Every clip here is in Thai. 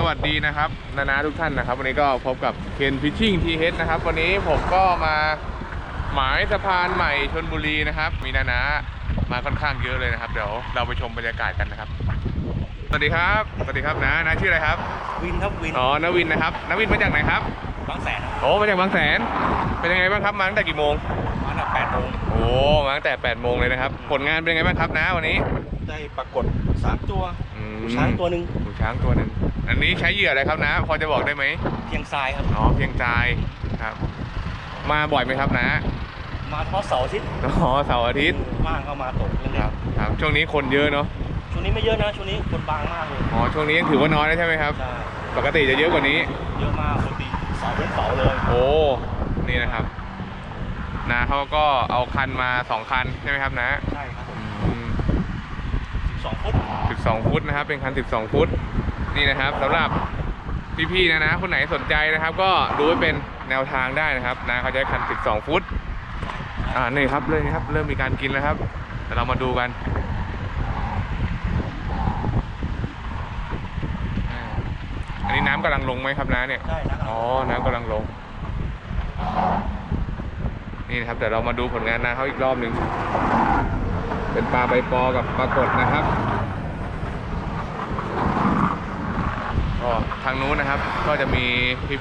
สวัสดีนะครับนานาทุกท่านนะครับ วันนี้ก็พบกับเคนฟิชชิ่งทีเฮดนะครับ วันนี้ผมก็มาหมายสะพานใหม่ชนบุรีนะครับ มีนานามาค่อนข้างเยอะเลยนะครับ เดี๋ยวเราไปชมบรรยากาศกันนะครับ สวัสดีครับ สวัสดีครับนะนาชื่ออะไรครับ วินครับวิน อ๋อนวินนะครับนวินมาจากไหนครับ บางแสน โอ้ มาจากบางแสน เป็นยังไงบ้างครับ มาตั้งแต่กี่โมง มาหนักแปดโมงโอ้ มาตั้งแต่8โมงเลยนะครับ ผลงานเป็นยังไงบ้างครับนะวันนี้ ได้ปรากฏสามตัว อืม ช้างตัวหนึ่งหูช้างตัวหนึ่ง อันนี้ใช้เหยื่ออะไรครับนะ พอจะบอกได้ไหมเพียงทรายครับ อ๋อเพียงใจครับ มาบ่อยไหมครับนะมาเฉพาะเสาร์อาทิตย์อ๋อเสาร์อาทิตย์ว่างก็มาตกเล่นครับครับช่วงนี้คนเยอะเนาะๆช่วงนี้ไม่เยอะนะช่วงนี้คนบางมากเลยอ๋อช่วงนี้ยังถือว่าน้อยนะใช่ไหมครับ ใช่ปกติจะเยอะกว่านี้ เยอะมากปกติเสาเป็นเสาเลยโอ้นี่นะครับนาเขาก็เอาคันมาสองคันใช่ไหมครับนะใช่ครับผมอืมสองฟุต12ฟุตนะครับเป็นคัน 12 ฟุต นี่นะครับสำหรับพี่ๆนะนะคนไหนสนใจนะครับ ก็ดูไว้เป็นแนวทางได้นะครับนะเขาใช้คัน12ฟุตอ่านี่ครับเลยนะครับ เริ่มมีการกินแล้วครับเดี๋ยวเรามาดูกันอ่าอันนี้น้ำกำลังลงไหมครับน้าเนี่ยใช่นะครับอ๋อ น้ำกำลังลง นี่นะครับเดี๋ยวเรามาดูผลงานนาเขาอีกรอบหนึ่งเป็นปลาใบปอกับปลากดนะครับ ก็ทางนู้นนะครับ ก็จะมี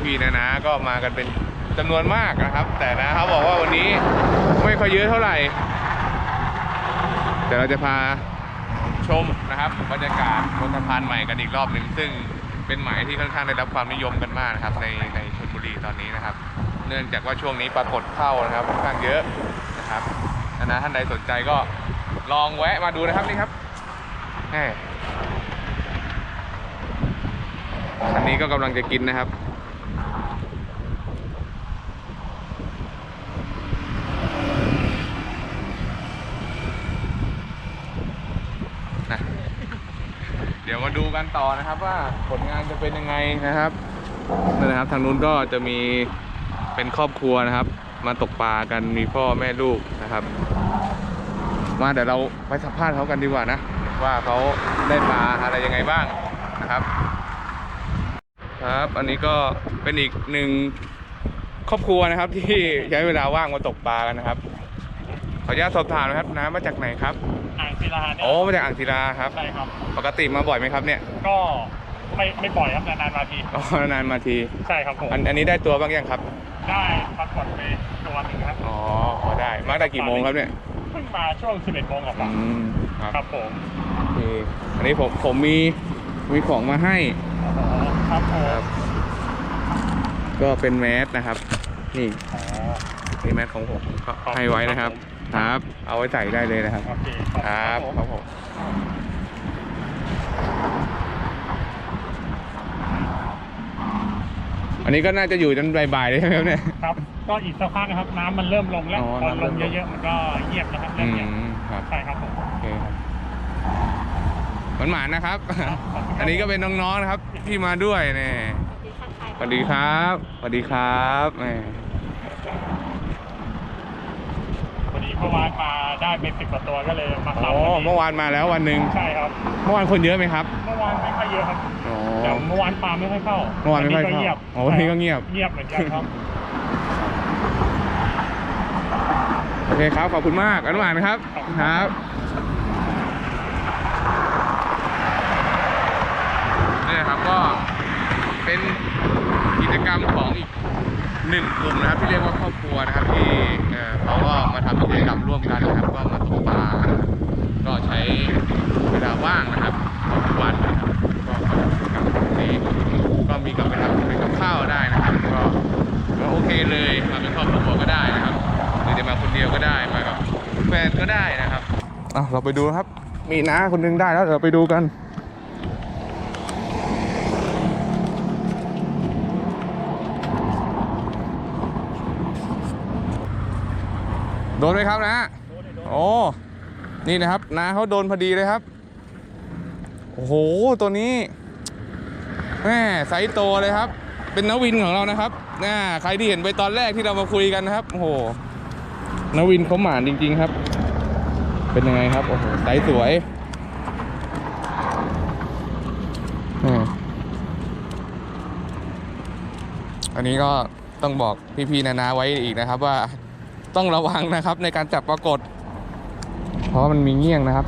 พี่ๆนะนะก็มากันเป็นจำนวนมากนะครับ แต่นะเขาบอกว่าวันนี้ไม่ค่อยเยอะเท่าไหร่เดี๋ยวเราจะพาชมนะครับบรรยากาศบนสะพานใหม่กันอีกรอบหนึ่งซึ่งเป็นหมายที่ค่อนข้างได้รับความนิยมกันมากนะครับ ในในชลบุรีตอนนี้นะครับ เนื่องจากว่าช่วงนี้ปรากฏเข้านะครับค่อนข้างเยอะนะครับนะนะท่านใดสนใจก็ลองแวะมาดูนะครับนี่ครับ แหมคันนี้ก็กำลังจะกินนะครับนะเดี๋ยวมาดูกันต่อนะครับว่าผลงานจะเป็นยังไงนะครับนั่นนะครับทางนู้นก็จะมีเป็นครอบครัวนะครับ มาตกปลากันมีพ่อแม่ลูกนะครับ มาเดี๋ยวเราไปสัมภาษณ์เขากันดีกว่านะ ว่าเขาได้ปลาอะไรยังไงบ้างนะครับ ครับ อันนี้ก็เป็นอีกหนึ่งครอบครัวนะครับ ที่ใช้เวลาว่างมาตกปลากันนะครับ ขออนุญาตสอบถามนะครับน้ำมาจากไหนครับอ่างศิลาเนี่ยโอ้มาจากอ่างศิลาครับ ใช่ครับ ปกติมาบ่อยไหมครับเนี่ยก็ไม่ไม่บ่อยครับนานๆมาทีอ๋อนานๆมาที ใช่ครับผมอันอันนี้ได้ตัวบ้างยังครับ ได้ปรากฏไปตัวหนึ่งครับอ๋อพอได้มาตั้งกี่โมงครับเนี่ยเพิ่งมาช่วง 11โมงกอืว่ามครับๆครับผมโอเคอันนี้ผมผมมีมีของมาให้อ๋อ ครับผมครับก็เป็นแมสนะครับ นี่อ๋อนี่แมสของผมก็ให้ไว้นะครับ ครับ เอาไว้ใส่ได้เลยนะครับ โอเคครับผมครับผมอันนี้ก็น่าจะอยู่จนบ่ายๆเลยใช่ไหมครับเนี่ย ครับ ก็อีกสักพักนะครับ น้ำมันเริ่มลงแล้วอ๋อพอน้ำลเริ่งมลง เยอะๆมันก็เงียบนะครับอืเริ่มเงียบมครับใช่ครับผม โอเคครับ หวานหมานนะครับ อันนี้ก็เป็นน้องๆนะครับที่มาด้วยเนี่ยสวัสดีครับสวัสดีครับแหมพอดีเมื่อวานมาได้เป็นสิบกว่าตัวก็เลยมาอ๋ขัอบเมื่อวานมาแล้ววันหนึ่งใช่ครับ เมื่อวานคนเยอะไหมครับเมื่อวานไม่ค่อยเยอะครับอ๋อแต่เมื่อวานปลาไม่ค่อยเข้าเมื่อวานไม่ค่อยเข้าก็เงียบอ๋อวันนี้ก็เงียบ เงียบเหมือนกันครับ โอเคครับ ขอบคุณมากอนุมานครับ ครับ นี่นะครับ ก็เป็นกิจกรรมของอีกหนึ่งกลุ่มนะครับที่เรียกว่าครอบครัวนะครับที่เเขาก็มาทำกิจกรรมร่วมกันนะครับ ก็มาตกปลาก็ใช้เวลาว่างนะครับทุกวันนะครับก็มาทำกิจกรรมนี้ก็มีกับไปทำเป็นกับข้าวได้นะครับก็ก็โอเคเลยมาเป็นครอบครัวก็ได้นะครับ หรือจะมาคนเดียวก็ได้มากับแฟนก็ได้นะครับอะเราไปดูครับ มีน้าคนหนึงได้แล้วเดี๋ยวไปดูกัน โดนไหมครับนะโอ้นี่นะครับน้าเขาโดนพอดีเลยครับ โอ้โห ตัวนี้แม่ไซส์โตเลยครับ เป็นนวินของเรานะครับน่าใครที่เห็นไปตอนแรกที่เรามาคุยกันนะครับ โอ้โหนวินเขาหมานจริง ๆครับ เป็นยังไงครับ โอ้โห ไซส์สวยอันนี้ก็ต้องบอกพี่ๆนานาไว้อีกนะครับว่า ต้องระวังนะครับ ในการจับปรากฏ เพราะว่ามันมีเงี้ยงนะครับ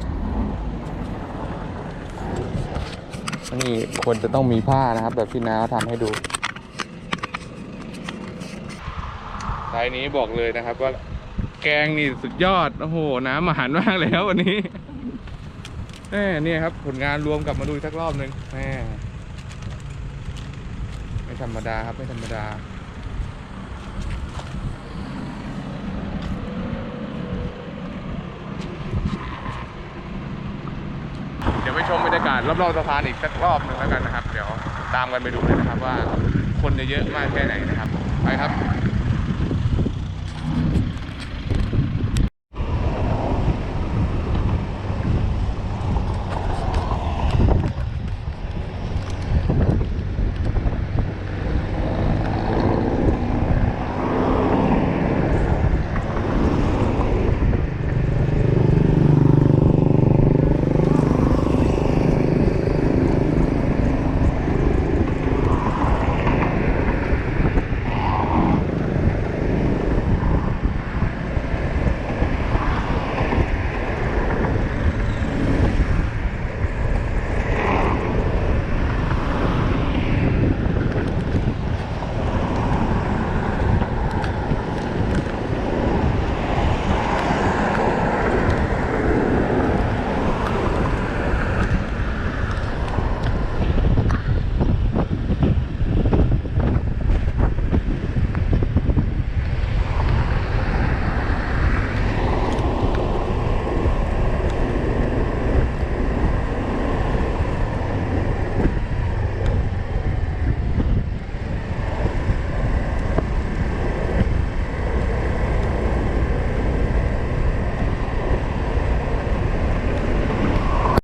นี่ควรจะต้องมีผ้านะครับ แบบที่น้าทำให้ดูไซส์นี้บอกเลยนะครับว่าแกงนี่สุดยอด โอ้โห น้ำอาหารมากแล้ววันนี้แหมเนี่ยครับ ผลงานรวมกลับมาดูอีกสักรอบหนึ่งแหมไม่ธรรมดาครับ ไม่ธรรมดา เดี๋ยวไปชมบรรยากาศรอบๆสะพานอีกสักรอบหนึ่งแล้วกันนะครับ เดี๋ยวตามกันไปดูเลยนะครับว่าคนจะเยอะมากแค่ไหนนะครับ ไปครับ